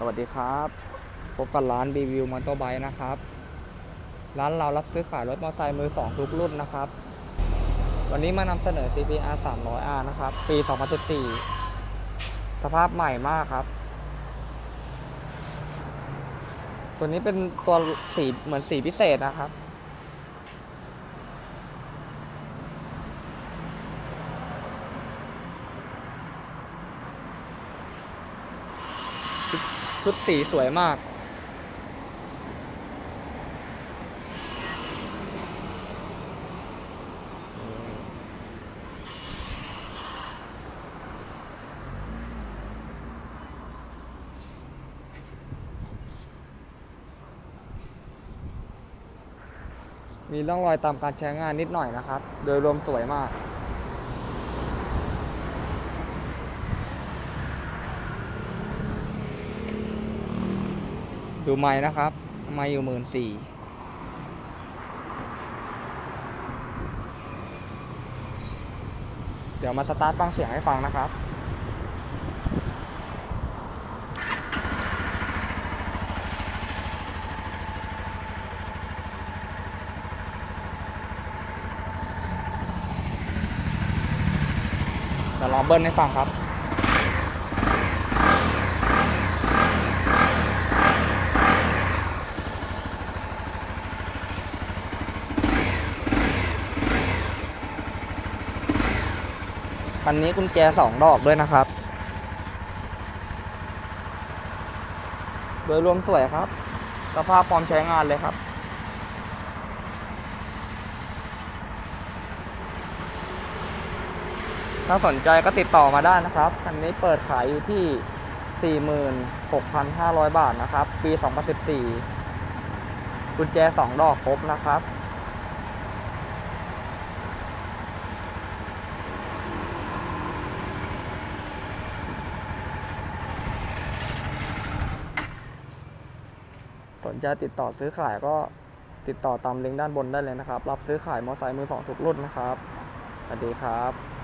สวัสดีครับ พบกับร้านรีวิวมอเตอร์ไบค์นะครับ ร้านเรารับซื้อขายรถมอเตอร์ไซค์มือสองทุกรุ่นนะครับ วันนี้มานำเสนอ CPR 300R นะครับ ปี 2014 สภาพใหม่มากครับ ตัวนี้เป็นตัวสีเหมือนสีพิเศษนะครับ ชุดสีสวยมาก มีร่องรอยตามการใช้งานนิดหน่อยนะครับ โดยรวมสวยมาก ดูไม้นะครับ ไม้อยู่หมื่นสี่เดี๋ยวมาสตาร์ทฟังเสียงให้ฟังนะครับเดี๋ยวลองเบิ้ลให้ฟังครับ คันนี้กุญแจสองดอกด้วยนะครับ โดยรวมสวยครับ สภาพพร้อมใช้งานเลยครับ ถ้าสนใจก็ติดต่อมาได้นะครับ คันนี้เปิดขายอยู่ที่ 46,500 บาทนะครับ ปี 2014 กุญแจ 2 ดอกครบนะครับ สนใจติดต่อซื้อขายก็ติดต่อตามลิงก์ด้านบนได้เลยนะครับ รับซื้อขายมอเตอร์ไซค์มือสองทุกรุ่นนะครับ สวัสดีครับ